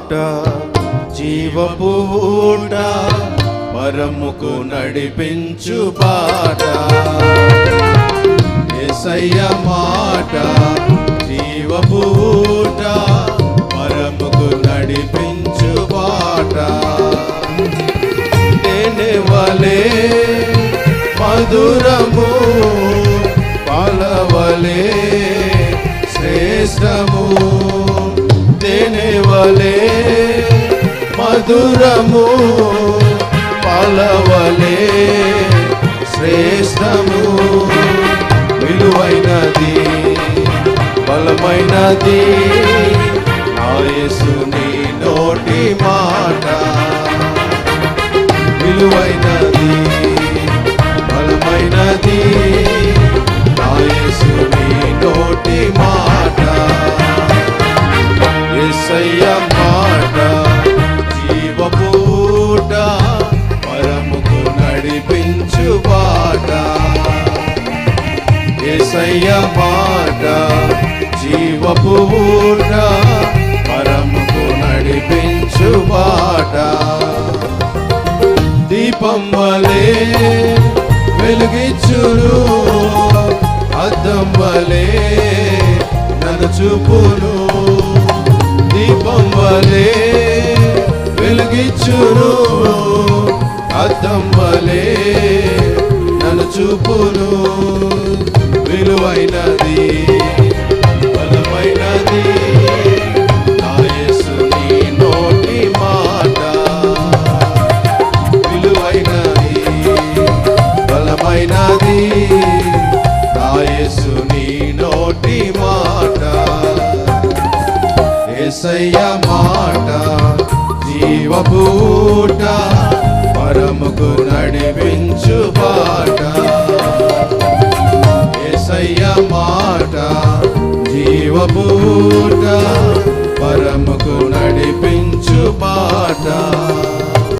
మాట జీవపూట పరముకు నడిపించు బాట ఎసయ్య మాట జీవపూట పరముకు నడిపించు బాట తేనె వలే మధురము పలవలే శ్రేష్టము. తేనె వలే మధురము పాలవలే శ్రేష్టము. విలువైనది బలమైనది నా నోటి మాట. నడిపించు ఏసయ్య మాట జీవపు ఊట పరముకు నడిపించు బాట దీపం వలే వెలుగిచ్చును అద్దం వలే నన్ను చూపును దీపం వలే వెలుగిచ్చును. వలే నన్ను చూపును. విలువైనది బలమైనది. నా యేసుని నోటి మాట. ఏసయ్య మాట నా నడిపించు పాట ఏసయ్య మాట జీవపూట పరముకు నడిపించు పాట